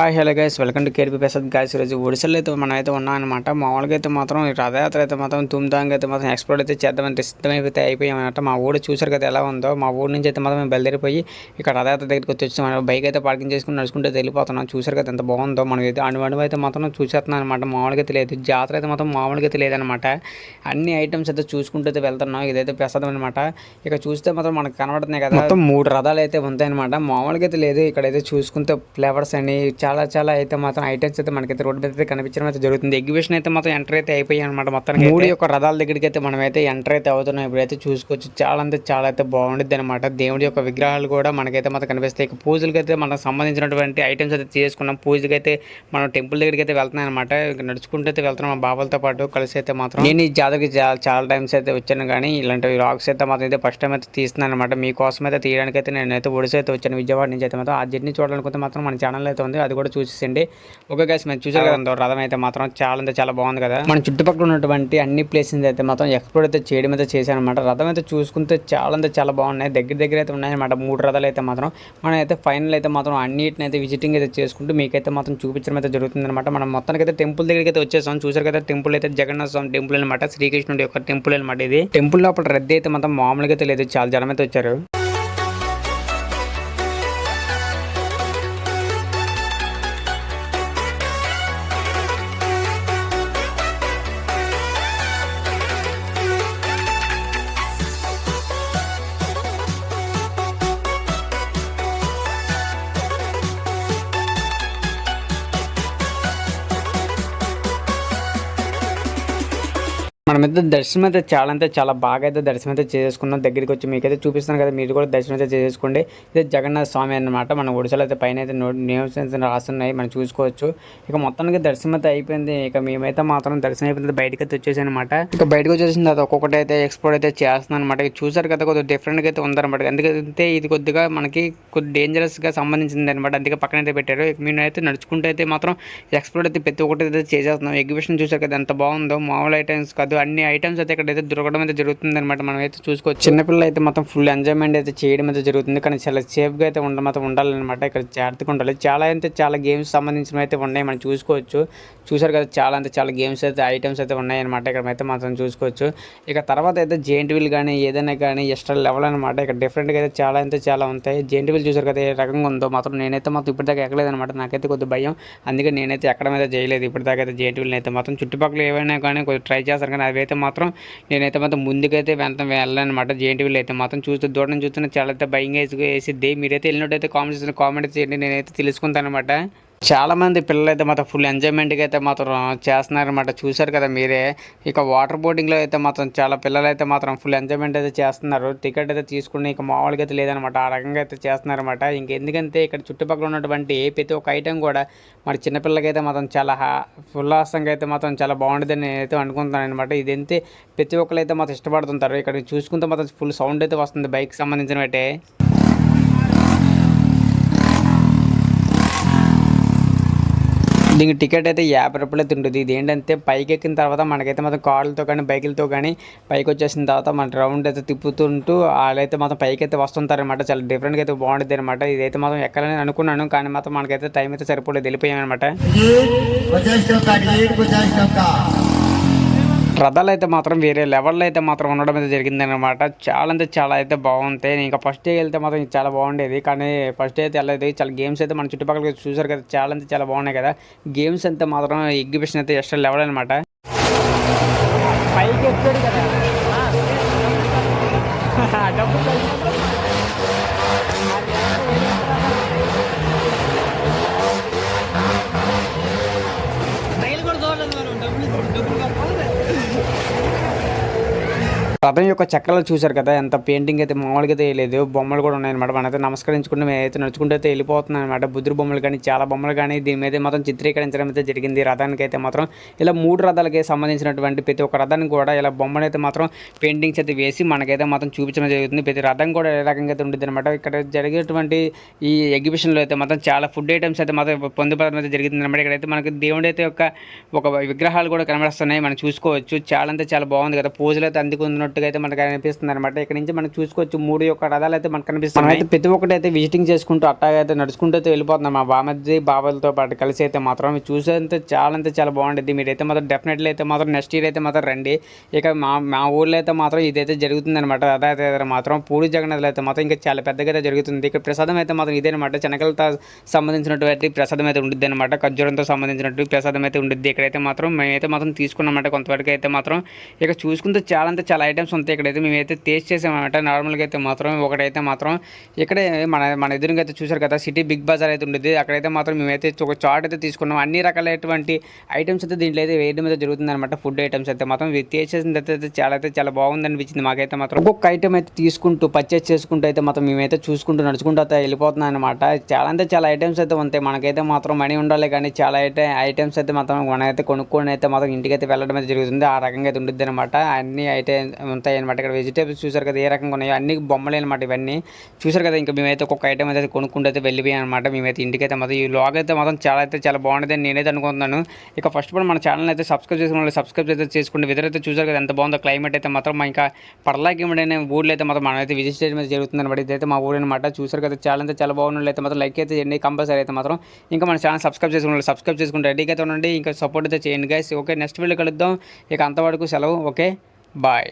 Hi hello guys welcome to కేర్పీ Prasad guys ఈరోజు ఒడిశాలో అయితే మనం అయితే ఉన్నాం అనమాట మామూలుగా అయితే మాత్రం ఈ రథయాత్ర అయితే మాత్రం తుమ్దాంగా అయితే మాత్రం ఎక్స్ప్లోర్ అయితే చేద్దామంటే సిద్ధమైతే అయిపోయాం అనమాట మా ఊరు చూసారు కదా ఎలా ఉందో. మా ఊరు నుంచి అయితే మాత్రం మేము బయలుదేరిపోయి ఇక్కడ రథయాత్ర దగ్గరికి వచ్చి వచ్చాం. బైక్ అయితే పార్కింగ్ చేసుకుని నడుచుకుంటే వెళ్ళిపోతున్నాం. చూసారు కదా ఎంత బాగుందో. మనం అయితే అణువణువు అయితే మాత్రం చూసేస్తున్నాం అనమాట మామూలుగా అయితే లేదు. జాతర అయితే మాత్రం మామూలుగా అయితే లేదనమాట అన్ని ఐటమ్స్ అయితే చూసుకుంటూ అయితే వెళ్తున్నాం. ఇదైతే ప్రసాదం అనమాట ఇక చూస్తే మాత్రం మనకు కనబడుతున్నాయి కదా. మొత్తం మూడు రథాలు అయితే ఉంటాయి అనమాట మామూలుగా అయితే లేదు. ఇక్కడైతే చూసుకుంటే ఫ్లేవర్స్ అని చాలా చాలా అయితే మాత్రం ఐటమ్స్ అయితే మనకైతే రోడ్డు మీద అయితే కనిపించడం అయితే జరుగుతుంది. ఎగ్జిబిషన్ అయితే మాత్రం ఎంటర్ అయితే అయిపోయాయి అనమాట మొత్తం మూడు యొక్క రథాల దగ్గరికి అయితే మనం అయితే ఎంటర్ అయితే అవుతున్నాం. ఇప్పుడైతే చూసుకోవచ్చు చాలా అంటే చాలా అయితే బాగుంటుంది అనమాట దేవుడి యొక్క విగ్రహాలు కూడా మనకైతే మాత్రం కనిపిస్తాయి. ఇక పూజలకి అయితే మనకు సంబంధించినటువంటి ఐటమ్స్ అయితే చేసుకున్నాం పూజకి అయితే మనం టెంపుల్ దగ్గరికి అయితే వెళ్తున్నాం అనమాట నడుచుకుంటూ అయితే వెళ్తున్నాం మా బాబాలతో పాటు. కలిసి అయితే మాత్రం నేను ఈ జాతరకి చాలా టైమ్స్ అయితే వచ్చాను కానీ ఇలాంటి రాక్స్ అయితే మాత్రం అయితే ఫస్ట్ టైం అయితే తీస్తున్నాను అనమాట మీకోసం అయితే తీయడానికి అయితే నేనైతే ఒడిశా అయితే వచ్చాను. విజయవాడ నుంచి అయితే మాత్రం. ఆ జర్నీ చూడాలనుకుంటే మాత్రం మన ఛానల్ అయితే ఉంది. అది కూడా చూసేసండి ఓకే గైస్ మనం చూసారు కదా రథం అయితే మాత్రం చాలా అంటే చాలా బాగుంది కదా. మన చుట్టుపక్కల ఉన్నటువంటి అన్ని ప్లేసెస్ అయితే మాత్రం ఎక్స్ప్లోర్ అయితే చేయడం అయితే చేశాను అనమాట రథం అయితే చూసుకుంటే చాలా అంటే చాలా బాగున్నాయి. దగ్గర దగ్గర అయితే ఉన్నాయన్నమాట. మూడు రథాలు అయితే మాత్రం మనం అయితే ఫైనల్ అయితే మాత్రం అన్నిటిని అయితే విజిటింగ్ అయితే చేసుకుంటూ మీకైతే మాత్రం చూపించడం అయితే జరుగుతుంది అనమాట మనం మొత్తానికి అయితే టెంపుల్ దగ్గరికి అయితే వచ్చేసాం. చూసారు కదా టెంపుల్ అయితే జగన్నాథ స్వామి టెంపుల్ అనమాట శ్రీకృష్ణుడి యొక్క టెంపుల్ అనమాట ఇది. టెంపుల్ లోపల రద్దీ అయితే మాత్రం మామూలుగా అయితే లేదు. చాలా జనం అయితే వచ్చారు. మనమైతే దర్శనం అయితే చాలా అంటే చాలా బాగా అయితే దర్శనం అయితే చేసుకున్నాం. దగ్గరికి వచ్చి మీకైతే చూపిస్తాను కదా మీరు కూడా దర్శనం అయితే చేసుకోండి. ఇది జగన్నాథ స్వామి అన్నమాట. మన ఒడిశాలో అయితే పైన అయితే నో నేమ్స్ రాస్తున్నాయి. మనం చూసుకోవచ్చు. ఇక మొత్తానికి దర్శనం అయితే అయిపోయింది. ఇక మేమైతే మాత్రం దర్శనం అయిపోయింది బయటకి అయితే వచ్చేసి అనమాట ఇక బయటకు వచ్చేసిన తర్వాత ఒక్కొక్కటి అయితే ఎక్స్ప్లోర్ అయితే చేస్తున్నాను అనమాట ఇక చూసారు కదా కొద్దిగా డిఫరెంట్గా అయితే ఉందన్నమాట. ఎందుకంటే ఇది కొద్దిగా మనకి కొద్ది డేంజరస్గా సంబంధించింది అనమాట అందుకే పక్కన అయితే పెట్టారు. ఇక మేము అయితే నడుచుకుంటూ అయితే మాత్రం ఎక్స్ప్లోర్ అయితే ప్రతి ఒక్కటి అయితే చేసేస్తున్నాం. ఎగ్జిబిషన్ చూసారు కదా ఎంత బాగుందో. మామూలు ఐటమ్స్ కాదు. అన్ని ఐటమ్స్ అయితే ఇక్కడ అయితే దొరకడం అయితే జరుగుతుంది అనమాట మనం అయితే చూసుకోవచ్చు. చిన్నపిల్లలు అయితే మొత్తం ఫుల్ ఎంజాయ్మెంట్ అయితే చేయడం అయితే జరుగుతుంది. కానీ చాలా సేఫ్గా అయితే ఉండ మాత్రం ఉండాలన్నమాట. ఇక్కడ జాగ్రత్తగా ఉండాలి. చాలా అయితే చాలా గేమ్స్ సంబంధించినవి అయితే ఉన్నాయి. మనం చూసుకోవచ్చు. చూసారు కదా చాలా అంటే చాలా గేమ్స్ అయితే ఐటమ్స్ అయితే ఉన్నాయన్నమాట. ఇక్కడ అయితే మాత్రం చూసుకోవచ్చు. ఇక తర్వాత అయితే జెయింట్ వీల్ కానీ ఏదైనా కానీ ఎక్స్ట్రా లెవెల్ అనమాట ఇక్కడ డిఫరెంట్గా అయితే చాలా అయితే చాలా ఉంటాయి. జెయింట్ వీల్ చూసారు కదా ఏ రకంగా ఉందో మాత్రం నేనైతే మాత్రం ఇప్పటిదాకా ఎక్కలేదన్నమాట. నాకైతే కొద్దిగా భయం. అందుకే నేనైతే ఎక్కడమైతే చేయలేదు. ఇప్పటిదాకా అయితే జెయింట్ వీల్ అయితే మాత్రం. చుట్టుపక్కల ఏవైనా కానీ కొంచెం ట్రై చేస్తారు. కానీ అవి అయితే మాత్రం నేనైతే మాత్రం ముందుకైతే వెంట వెళ్ళాలన్నమాట జెయింట్ వీళ్ళు అయితే మాత్రం చూస్తే దూరం చూస్తున్న చాలా అయితే భయంగా వేసి వేసిద్ది. మీరైతే వెళ్ళినట్టయితే కామెంట్ చేసిన కామెంట్ చేయండి. నేనైతే తెలుసుకుంటాను అనమాట చాలా మంది పిల్లలు అయితే మాత్రం ఫుల్ ఎంజాయ్మెంట్గా అయితే మాత్రం చేస్తున్నారనమాట చూశారు కదా మీరే. ఇక వాటర్ బోటింగ్లో అయితే మాత్రం చాలా పిల్లలు అయితే మాత్రం ఫుల్ ఎంజాయ్మెంట్ అయితే చేస్తున్నారు. టికెట్ అయితే తీసుకుని ఇక మామూలుగా అయితే లేదనమాట ఆ రకంగా అయితే చేస్తున్నారనమాట ఇంకెందుకంటే ఇక్కడ చుట్టుపక్కల ఉన్నటువంటి ఏ ప్రతి ఒక్క ఐటెం కూడా మరి చిన్నపిల్లలకి అయితే మాత్రం చాలా హా ఉల్లాసంగా అయితే మాత్రం చాలా బాగుంటుందని అయితే అనుకుంటున్నాను అనమాట ఇదంతే ప్రతి ఒక్కరు అయితే మాత్రం ఇష్టపడుతుంటారు. ఇక్కడ చూసుకుంటే మాత్రం ఫుల్ సౌండ్ అయితే వస్తుంది బైక్ సంబంధించినవైతే. దీనికి టికెట్ అయితే యాభై రూపాయలు అయితే ఉంటుంది. ఇది ఏంటంటే పైకి ఎక్కిన తర్వాత మనకైతే మాత్రం కార్లతో కానీ బైకులతో కానీ పైకి వచ్చేసిన తర్వాత మన రౌండ్ అయితే తిప్పుతుంటూ వాళ్ళైతే మొత్తం పైకి అయితే వస్తుంటారనమాట చాలా డిఫరెంట్గా అయితే బాగుంటుంది అనమాట ఇదైతే మాత్రం ఎక్కడనే అనుకున్నాను కానీ మాత్రం మనకైతే టైం అయితే సరిపోలేదు. వెళ్ళిపోయామన్నమాట రథాలు అయితే మాత్రం వేరే లెవెల్లో అయితే మాత్రం ఉండడం అయితే జరిగిందనమాట చాలా అంటే చాలా అయితే బాగుంటాయి ఇంకా ఫస్ట్ డే వెళ్తే మాత్రం చాలా బాగుండేది. కానీ ఫస్ట్ డే అయితే వెళ్ళలేదు. చాలా గేమ్స్ అయితే మన చుట్టుపక్కల చూసారు కదా చాలా అంటే చాలా బాగున్నాయి కదా. గేమ్స్ అంతా మాత్రం ఎగ్జిబిషన్ అయితే ఎక్స్ట్రా లెవెల్ అనమాట పైకి కదా. రథం యొక్క చక్రాలు చూశారు కదా ఎంత పెయింటింగ్ అయితే మామూలుగా అయితే లేదు బొమ్మలు కూడా ఉన్నాయన్నమాట. మనైతే మేము మేమైతే నడుచుకుంటూ అయితే వెళ్ళిపోతున్నాం అనమాట బుద్ధుడు బొమ్మలు కానీ చాలా బొమ్మలు కానీ దీని మీద మొత్తం చిత్రీకరించడం అయితే జరిగింది. రథానికి అయితే మాత్రం ఇలా మూడు రథాలకి సంబంధించినటువంటి ప్రతి ఒక్క రథానికి కూడా ఇలా బొమ్మలు అయితే మాత్రం పెయింటింగ్స్ అయితే వేసి మనకైతే మాత్రం చూపించడం జరుగుతుంది. ప్రతి రథం కూడా ఏ రకంగా అయితే ఉంటుంది అనమాట ఇక్కడ జరిగేటువంటి ఈ ఎగ్జిబిషన్లో అయితే మాత్రం చాలా ఫుడ్ ఐటమ్స్ అయితే మాత్రం పొందుపడడం అయితే జరిగింది అనమాట ఇక్కడైతే మనకి దేవుడి అయితే ఒక విగ్రహాలు కూడా కనబడుస్తున్నాయి. మనం చూసుకోవచ్చు. చాలా అంటే చాలా బాగుంది కదా. పూజలు అయితే అందుకున్నట్టు ఉన్నట్టుగా అయితే మనకు కనిపిస్తుంది అనమాట ఇక్కడ నుంచి మనం చూసుకోవచ్చు మూడు యొక్క రథాలు అయితే మనకు కనిపిస్తుంది అయితే ప్రతి ఒక్కటి అయితే విజిటింగ్ చేసుకుంటూ అట్టాగా అయితే నడుచుకుంటూ అయితే వెళ్ళిపోతున్నాం. మా బామర్ది బాబాలతో పాటు కలిసి అయితే మాత్రం మీరు చూసేంత చాలా అంటే చాలా బాగుంటుంది మీరైతే మాత్రం డెఫినెట్లీ అయితే మాత్రం నెక్స్ట్ ఇయర్ అయితే మాత్రం రండి. ఇక మా మా ఊర్లో అయితే మాత్రం ఇదైతే జరుగుతుంది అనమాట రథయాత్ర మాత్రం పూరి జగన్నాథ్లో అయితే మాత్రం ఇంకా చాలా పెద్దగా అయితే జరుగుతుంది. ఇక్కడ ప్రసాదం అయితే మాత్రం ఇదేనమాట. చెనకలతో సంబంధించినటువంటి ప్రసాదం అయితే ఉంటుంది అనమాట ఖర్జూరంతో సంబంధించినటువంటి ప్రసాదం అయితే ఉంటుంది ఇక్కడైతే మాత్రం మేమైతే మాత్రం తీసుకున్నామంట కొంతవరకు అయితే మాత్రం ఇక చూసుకుంటే చాలా అంటే చాలా ఐటమ్స్ ఉంటాయి ఇక్కడైతే. మేమైతే టేస్ట్ చేసామన్నమాట. నార్మల్గా అయితే మాత్రం ఒకటైతే మాత్రం ఇక్కడే మన మన ఎదురుగా అయితే చూసారు కదా సిటీ బిగ్ బజార్ అయితే ఉండేది. అక్కడైతే మాత్రం మేమైతే ఒక చాట్ అయితే తీసుకున్నాం. అన్ని రకాలైనటువంటి ఐటమ్స్ అయితే దీంట్లో అయితే వేయడం అయితే జరుగుతుంది అనమాట ఫుడ్ ఐటమ్స్ అయితే మాత్రం. టేస్ట్ చేసిన తర్వాత అయితే చాలా అయితే చాలా బాగుంది అనిపించింది మాకైతే మాత్రం. ఒక్కొక్క ఐటమ్ అయితే తీసుకుంటూ పర్చేస్ చేసుకుంటూ అయితే మాత్రం మేమైతే చూసుకుంటూ నడుచుకుంటూ అయితే వెళ్ళిపోతున్నాం అనమాట చాలా అంటే చాలా ఐటమ్స్ అయితే ఉంటాయి. మనకైతే మాత్రం మనీ ఉండాలి కానీ చాలా అయితే ఐటమ్స్ అయితే మాత్రం మనమైతే కొనుక్కొని అయితే మాత్రం ఇంటికి అయితే వెళ్ళడం అయితే జరుగుతుంది. ఆ రకంగా అయితే ఉంటుంది అనమాట అన్ని ఐటమ్ ఉంటాయి అనమాట ఇక్కడ వెజిటేబుల్స్ చూసారు కదా ఏ రకంగా ఉన్నాయో అన్ని బొమ్మలే అనమాట ఇవన్నీ. చూసారు కదా ఇంకా మేమైతే ఒక్కొక్క ఐటమ్ అయితే కొనుక్కుంటూ అయితే వెళ్ళిపోయాం అనమాట మేమైతే ఇంటికైతే మాత్రం ఈ లాగ్ అయితే మాత్రం చాలా అయితే చాలా బాగుంటుంది అని నేనైతే అనుకుంటున్నాను. ఇక ఫస్ట్ కూడా మన ఛానల్ అయితే సబ్స్క్రైబ్ చేసుకున్న సబ్స్క్రైబ్ అయితే చేసుకుంటే వెదర్ అయితే చూసారు కదా ఎంత బాగుందో క్లైమేట్ అయితే మాత్రం మా ఇంకా పర్లాకిమడైన ఊళ్ళో అయితే మాత్రం మనమైతే అయితే విజిట్ చేయడం అయితే జరుగుతుంది అనమాట ఇదైతే మా ఊరు అనమాట చూసారు కదా చాలా అయితే చాలా బాగున్న అయితే మాత్రం లైక్ అయితే చేయండి. కంపల్సరీ అయితే మాత్రం ఇంకా మన ఛానల్ సబ్స్క్రైబ్ చేసుకున్న సబ్స్క్రైబ్ చేసుకుంటే రెడీగా అయితే ఉండండి. ఇంకా సపోర్ట్ అయితే చేయండి గైస్ ఓకే నెక్స్ట్ వీడియో కలుద్దాం. ఇక అంతవరకు సెలవు. Okay bye